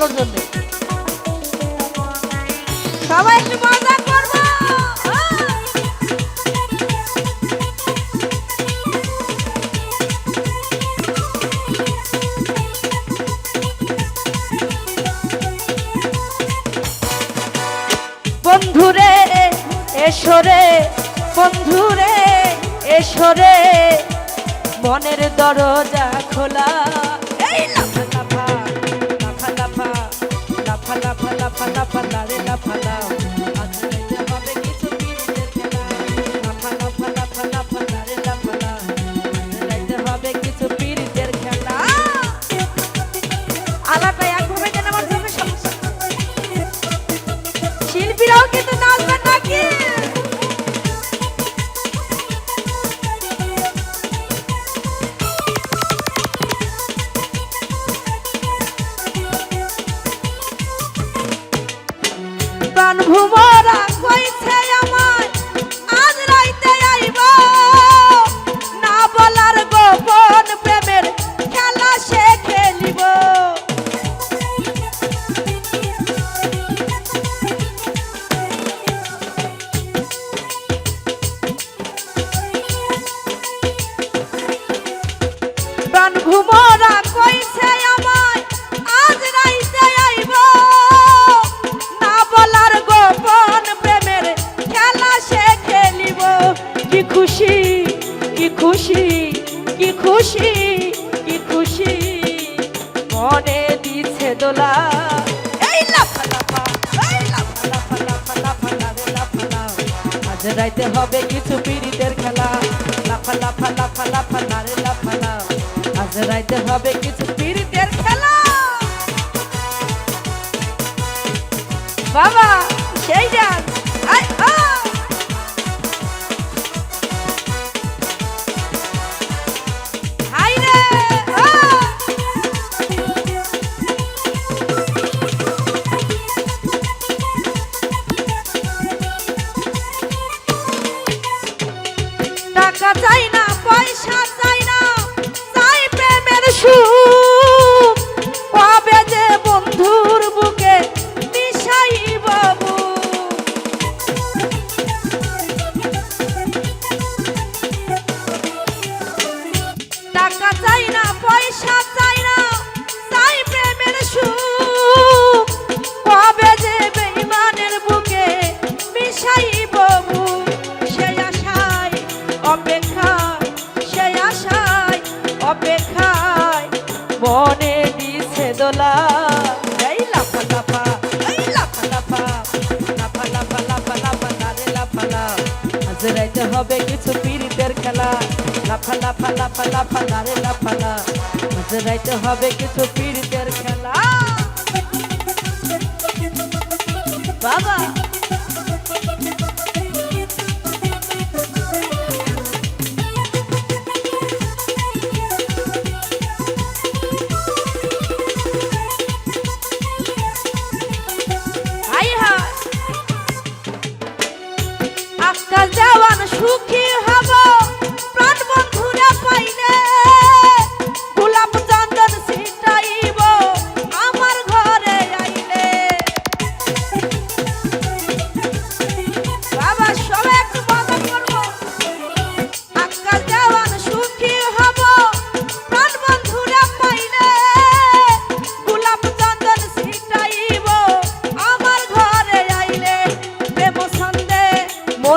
ভালোর জন্য। সবাই একটু মজা করব। বন্ধুরে এসরে বন্ধুরে এসরে মনের দরজা খোলা। এই লাভ pala pala de la pala খুশি, কি খুশি? মনে দিছে দোলা। এই লাফা লাফা, এই লাফা লাফা লাফা লাফা লাফা লাফা লাফা আজ রাইতে হবে কিছু পীড়িতের খেলা। লাফা লাফা লাফা লাফা লাফা লাফা লাফা। আজ রাইতে হবে কিছু মনে দিছে দোলা। রাইতে হবে কিছু পীড়িতের খেলা। লাফা লাফা লাফা লাফা লারে লাফালা রাইতে হবে কিছু পীড়িতের খেলা। বাবা!